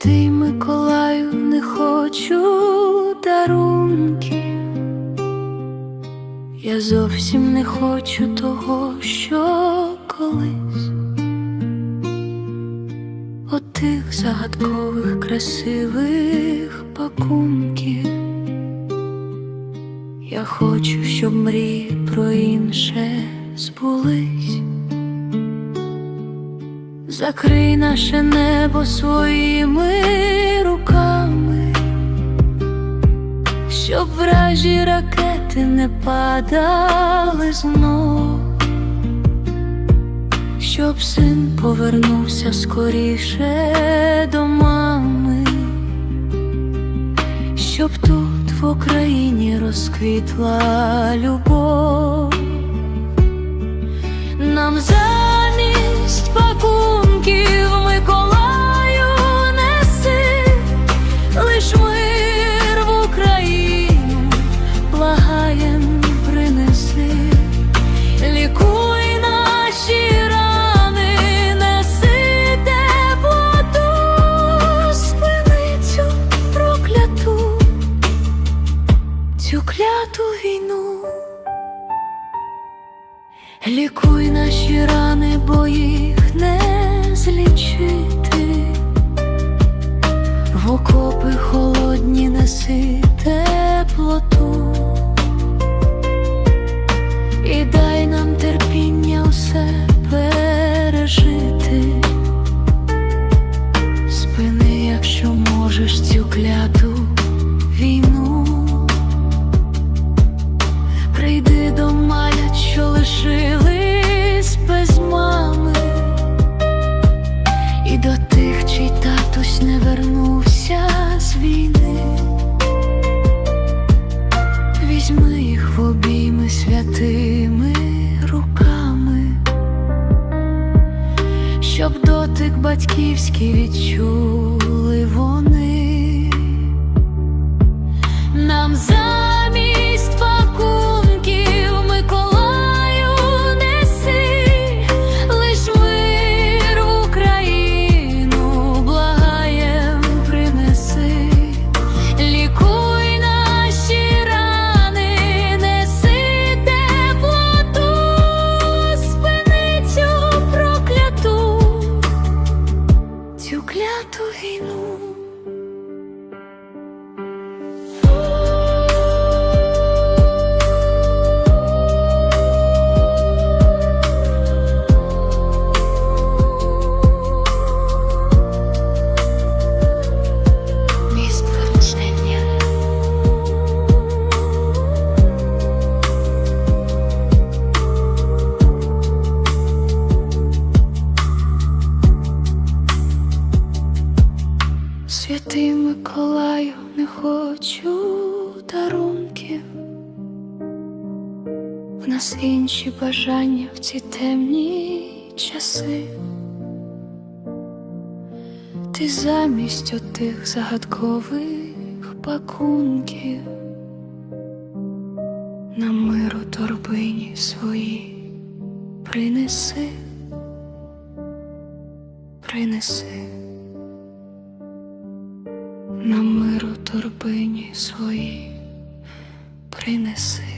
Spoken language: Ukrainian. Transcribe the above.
Святий Миколаю, не хочу дарунків, я зовсім не хочу того, що колись отих загадкових красивих пакунків. Я хочу, щоб мрії про інше збулись. Закрий наше небо своїми руками, щоб вражі ракети не падали знов, щоб син повернувся скоріше до мами, щоб тут в Україні розквітла любов. Нам замість цю кляту війну. Лікуй наші рани, бо їх не злічити, в окопи холодні неси теплоту, і дай нам терпіння усе пережити, спини, якщо можеш цю кляту лишились без мами, і до тих, чий татусь не вернувся з війни. Візьми їх в обійми святими руками, щоб дотик батьківський відчули Миколаю, не хочу дарунків. В нас інші бажання в ці темні часи. Ти замість отих загадкових пакунків на миру торбині свої принеси, принеси, миру свої принеси.